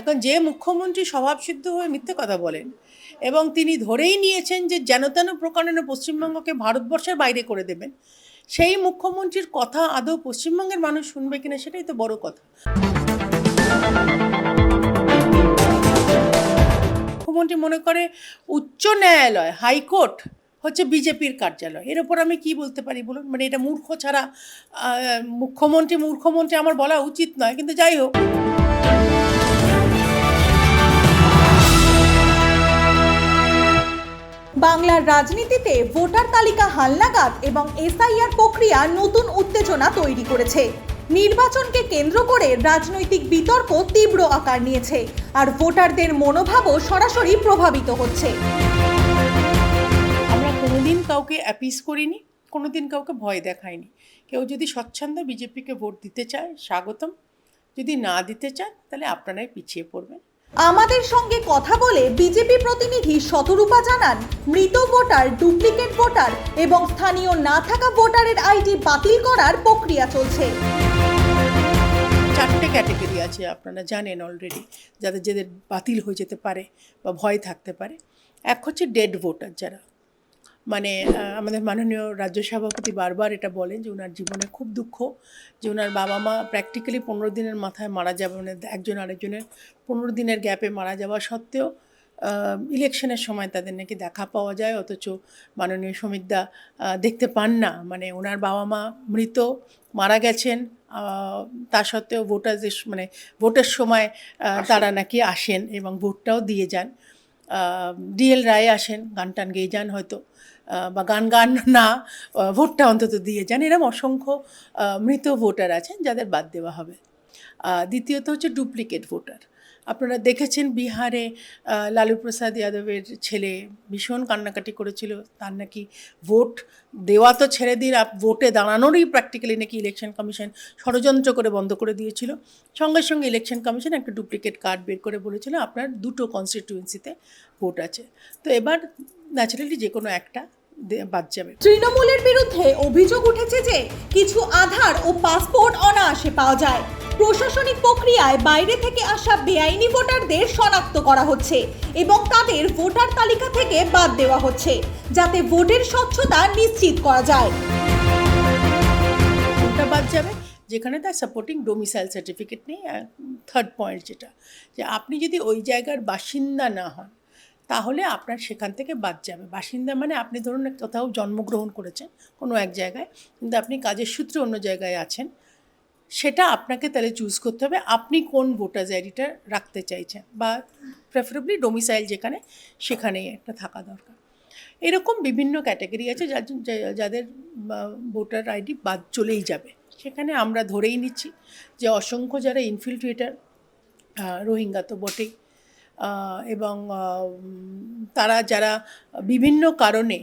এখন যে মুখ্যমন্ত্রী স্বভাবসিদ্ধ হয়ে মিথ্যে কথা বলেন এবং তিনি ধরেই নিয়েছেন যে যেন তেন প্রকারণে পশ্চিমবঙ্গকে ভারতবর্ষের বাইরে করে দেবেন, সেই মুখ্যমন্ত্রীর কথা আদৌ পশ্চিমবঙ্গের মানুষ শুনবে কিনা সেটাই তো বড় কথা। মুখ্যমন্ত্রী মনে করে উচ্চ ন্যায়ালয়, হাইকোর্ট হচ্ছে বিজেপির কার্যালয়। এর ওপর আমি কি বলতে পারি বলুন? মানে এটা মূর্খ ছাড়া মুখ্যমন্ত্রী মূর্খমন্ত্রী আমার বলা উচিত নয়, কিন্তু যাই হোক। বাংলার রাজনীতিতে ভোটার তালিকা হালনাগাদ এবং এসআইআর প্রক্রিয়া নতুন উত্তেজনা তৈরি করেছে। নির্বাচনকে কেন্দ্র করে রাজনৈতিক বিতর্ক তীব্র আকার নিয়েছে আর ভোটারদের মনোভাবও সরাসরি প্রভাবিত হচ্ছে। আমরা কোনোদিন কাউকে অ্যাপিস করিনি, কোনোদিন কাউকে ভয় দেখাইনি। কেউ যদি স্বচ্ছন্দে বিজেপিকে ভোট দিতে চায়, স্বাগতম। যদি না দিতে চান তাহলে আপনারাই পিছিয়ে পড়বেন। আমাদের সঙ্গে কথা বলে বিজেপি প্রতিনিধি শতরূপা জানান, মৃত ভোটার, ডুপ্লিকেট ভোটার এবং স্থানীয় না থাকা ভোটারের আইডি বাতিল করার প্রক্রিয়া চলছে। চারটে ক্যাটেগরি আছে আপনারা জানেন অলরেডি যাদের যাদের বাতিল হয়ে যেতে পারে বা ভয় থাকতে পারে। এক হচ্ছে ডেড ভোটার যারা মানে আমাদের মাননীয় রাজ্য সভাপতি বারবার এটা বলেন যে ওনার জীবনে খুব দুঃখ যে ওনার বাবা মা প্র্যাকটিক্যালি পনেরো দিনের মাথায় মারা যাবে মানে একজন আরেকজনের পনেরো দিনের গ্যাপে মারা যাওয়া সত্ত্বেও ইলেকশনের সময় তাদের নাকি দেখা পাওয়া যায় অথচ মাননীয় সমিতদা দেখতে পান না। মানে ওনার বাবা মা মৃত মারা গেছেন তা সত্ত্বেও ভোটারদের মানে ভোটের সময় তারা নাকি আসেন এবং ভোটটাও দিয়ে যান। ডিএল রায় আসেন, গান টান গেয়ে যান হয়তো বা গান গান না ভোটটা অন্তত দিয়ে যান। এরম অসংখ্য মৃত ভোটার আছেন যাদের বাদ দেওয়া হবে। দ্বিতীয়ত হচ্ছে ডুপ্লিকেট ভোটার। আপনারা দেখেছেন বিহারে লালু প্রসাদ যাদবের ছেলে ভীষণ কান্নাকাটি করেছিল, তার নাকি ভোট দেওয়া তো ছেড়ে আপ- ভোটে দাঁড়ানোরই প্র্যাকটিক্যালি নাকি ইলেকশন কমিশন ষড়যন্ত্র করে বন্ধ করে দিয়েছিল। সঙ্গে সঙ্গে ইলেকশন কমিশন একটা ডুপ্লিকেট কার্ড বের করে বলেছিল, আপনার দুটো কনস্টিটিউয়েন্সিতে ভোট আছে। তো এবার ন্যাচারালি যে কোনো একটা বাদ যাবে। তৃণমূলের বিরুদ্ধে অভিযোগ উঠেছে যে কিছু আধার ও পাসপোর্ট অনায়াসে পাওয়া যায়। প্রশাসনিক প্রক্রিয়ায় বাইরে থেকে আসা বেআইনি ভোটারদের শনাক্ত করা হচ্ছে এবং তাদের ভোটার তালিকা থেকে বাদ দেওয়া হচ্ছে, যাতে ভোটের স্বচ্ছতা নিশ্চিত করা যায়। কোনটা বাদ যাবে, যেখানে তার সাপোর্টিং ডোমিসাইল সার্টিফিকেট নেই থার্ড পয়েন্ট যেটা, যে আপনি যদি ওই জায়গার বাসিন্দা না হন, তাহলে আপনার সেখান থেকে বাদ যাবে। বাসিন্দা মানে আপনি ধরুন কোথাও জন্মগ্রহণ করেছেন কোনো এক জায়গায়, কিন্তু আপনি কাজের সূত্রে অন্য জায়গায় আছেন সেটা আপনাকে তাহলে চুজ করতে হবে, আপনি কোন ভোটার আইডিটা রাখতে চাইছেন বা প্রেফারেবলি ডোমিসাইল যেখানে সেখানেই একটা থাকা দরকার। এরকম বিভিন্ন ক্যাটাগরি আছে যাদের ভোটার আইডি বাদ চলেই যাবে। সেখানে আমরা ধরেই নিচ্ছি যে অসংখ্য যারা ইনফিল্ট্রেটার রোহিঙ্গা তো বটেই এবং তারা যারা বিভিন্ন কারণে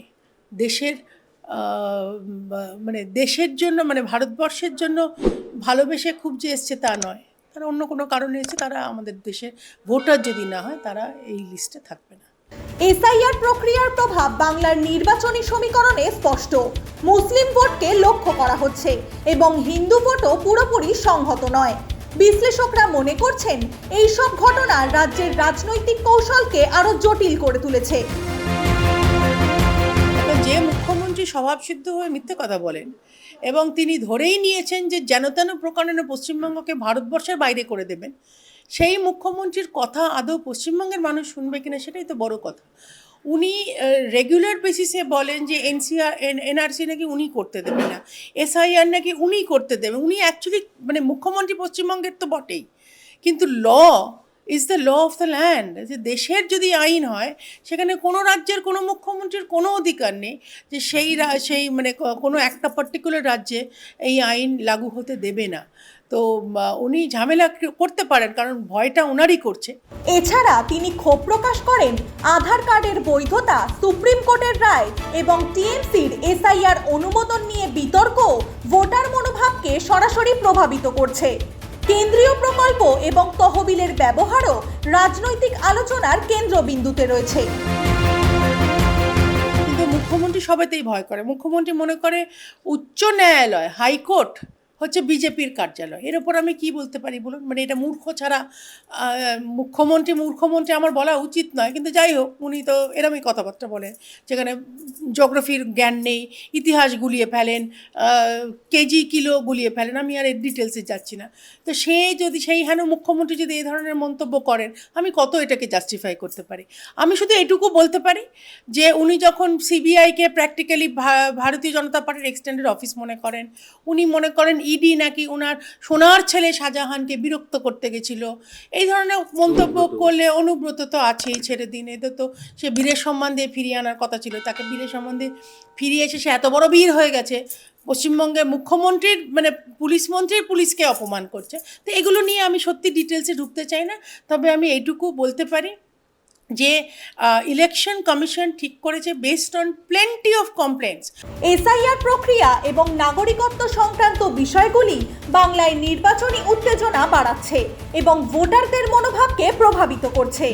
দেশের মানে দেশের জন্য মানে ভারতবর্ষের জন্য ভালোবেসে খুব যে এসছে তা নয়। তারা অন্য কোনো কারণে এসছে তারা আমাদের দেশের ভোটার যদি না হয় তারা এই লিস্টে থাকবে না। এসআইআর প্রক্রিয়ার প্রভাব বাংলার নির্বাচনী সমীকরণে স্পষ্ট। মুসলিম ভোটকে লক্ষ্য করা হচ্ছে এবং হিন্দু ভোটও পুরোপুরি সংহত নয়। বিশ্লেষকরা মনে করছেন এই সব ঘটনা রাজ্যের রাজনৈতিক কৌশলকে আরও জটিল করে তুলেছে। যে মুখ্যমন্ত্রী স্বভাবসিদ্ধ হয়ে মিথ্যে কথা বলেন এবং তিনি ধরেই নিয়েছেন যে যেন তেন প্রকারণে পশ্চিমবঙ্গকে ভারতবর্ষের বাইরে করে দেবেন। সেই মুখ্যমন্ত্রীর কথা আদৌ পশ্চিমবঙ্গের মানুষ শুনবে কিনা সেটাই তো বড় কথা। উনি রেগুলার বেসিসে বলেন যে এনসিআর এনআরসি নাকি উনি করতে দেবে না। এসআইআর নাকি উনি করতে দেবে। উনি অ্যাকচুয়ালি মানে মুখ্যমন্ত্রী পশ্চিমবঙ্গের তো বটেই। কিন্তু law is the law of the land যে দেশের যদি আইন হয়, সেখানে কোনো রাজ্যের, কোনো মুখ্যমন্ত্রীর কোনো অধিকার নেই যে সেই সেই মানে কোনো একটা পার্টিকুলার রাজ্যে এই আইন লাগু হতে দেবে না। তো উনি ঝামেলা করতে পারেন কারণ ভয়টা ওনারই করছে। এছাড়া তিনি ক্ষোভ প্রকাশ করেন আধার কার্ডের বৈধতা, সুপ্রিম কোর্টের রায় এবং টিএমসির এসআইআর অনুমোদন নিয়ে বিতর্ক, ভোটার মনোভাবকে সরাসরি প্রভাবিত করছে। কেন্দ্রীয় প্রকল্প এবং তহবিলের ব্যবহারও রাজনৈতিক আলোচনার কেন্দ্রবিন্দুতে রয়েছে। মুখ্যমন্ত্রী সবেতেই ভয় করে। মুখ্যমন্ত্রী মনে করে উচ্চ ন্যায়ালয়, হাইকোর্ট হচ্ছে বিজেপির কার্যালয়। এর ওপর আমি কি বলতে পারি বলুন? মানে এটা মূর্খ ছাড়া মুখ্যমন্ত্রী মূর্খমন্ত্রী আমার বলা উচিত নয়। কিন্তু যাই হোক, উনি তো এরমই কথাবার্তা বলেন। যেখানে জিওগ্রাফির জ্ঞান নেই, ইতিহাস গুলিয়ে ফেলেন কেজি কিলো গুলিয়ে ফেলেন। আমি আর এর ডিটেলসে যাচ্ছি না। তো সে যদি, সেই হেন মুখ্যমন্ত্রী যদি এই ধরনের মন্তব্য করেন, আমি কত এটাকে জাস্টিফাই করতে পারি? আমি শুধু এটুকু বলতে পারি যে, উনি যখন সিবিআইকে প্র্যাকটিক্যালি ভারতীয় জনতা পার্টির এক্সটেন্ডেড অফিস মনে করেন, উনি মনে করেন ইডি নাকি ওনার সোনার ছেলে শাহজাহানকে বিরক্ত করতে গেছিল। এই ধরনের মন্তব্য করলে অনুব্রত তো আছেই ছেড়ে দিন। এদের তো সে বীরের সম্মান দিয়ে ফিরিয়ে আনার কথা ছিল। তাকে বীরের সম্মান দিয়ে ফিরিয়ে এসে সে এত বড় বীর হয়ে গেছে। পশ্চিমবঙ্গের মুখ্যমন্ত্রীর মানে পুলিশ মন্ত্রীর পুলিশকে অপমান করছে। তো এগুলো নিয়ে আমি সত্যি ডিটেলসে ঢুকতে চাই না। তবে আমি এইটুকু বলতে পারি যে ইলেকশন কমিশন ঠিক করেছে based on plenty of complaints SIR প্রক্রিয়া এবং নাগরিকত্ব সংক্রান্ত বিষয়গুলি বাংলায় নির্বাচনী উত্তেজনা বাড়াচ্ছে এবং ভোটারদের মনোভাবকে প্রভাবিত করছে।